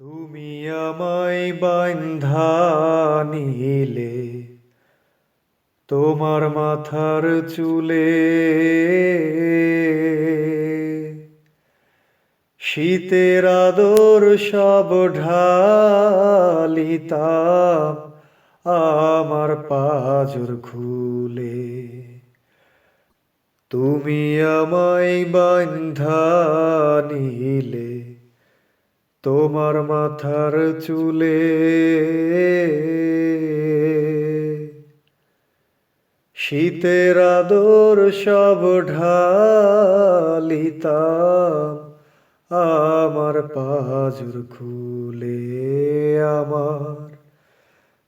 তুমি আমায় বান্ধা নিলে, তোমার মাথার চুলে। শীতের আদর সব ঢালিতাম আমার পাজর খুলে। তুমি আমায় বান্ধা তোমার মাথার চুলে। শীতের আদর সব ঢালিতাম আমার পাজর খুলে আমার।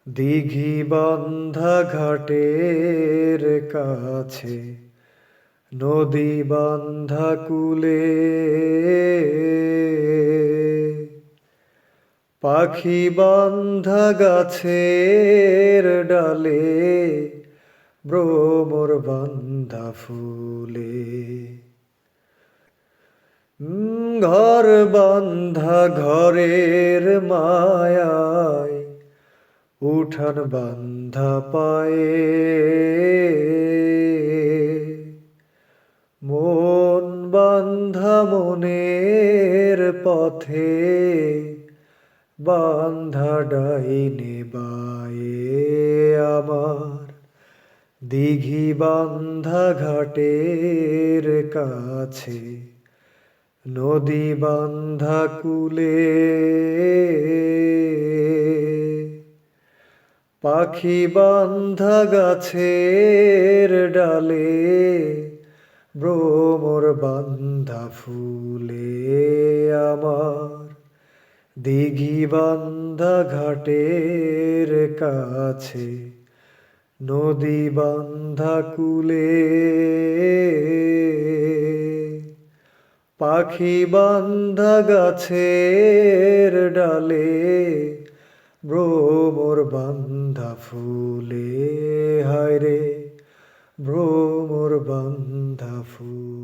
দিঘি বান্ধা ঘাটের কাছে, নদী বান্ধা কুলে। পাখি বান্ধা গাছের ডালে ভ্রমর বান্ধা ফুলে। ঘর বান্ধা ঘরের মায়ায় উঠান বান্ধা পায়ে। মন বান্ধা মনের পথে বান্ধা ডাইনে বায়ে আমার। দিঘি বান্ধা ঘাটের কাছে নদী বান্ধা কুলে পাখি বান্ধা গাছের ডালে ভ্রমর বান্ধা ফুলে আমার। দিঘি বান্ধা ঘাটের কাছে, নদী বান্ধা কুলে পাখি বান্ধা গাছের ডালে, ভ্রমর বান্ধা ফুলে হায় রে ভ্রমর বান্ধা ফুল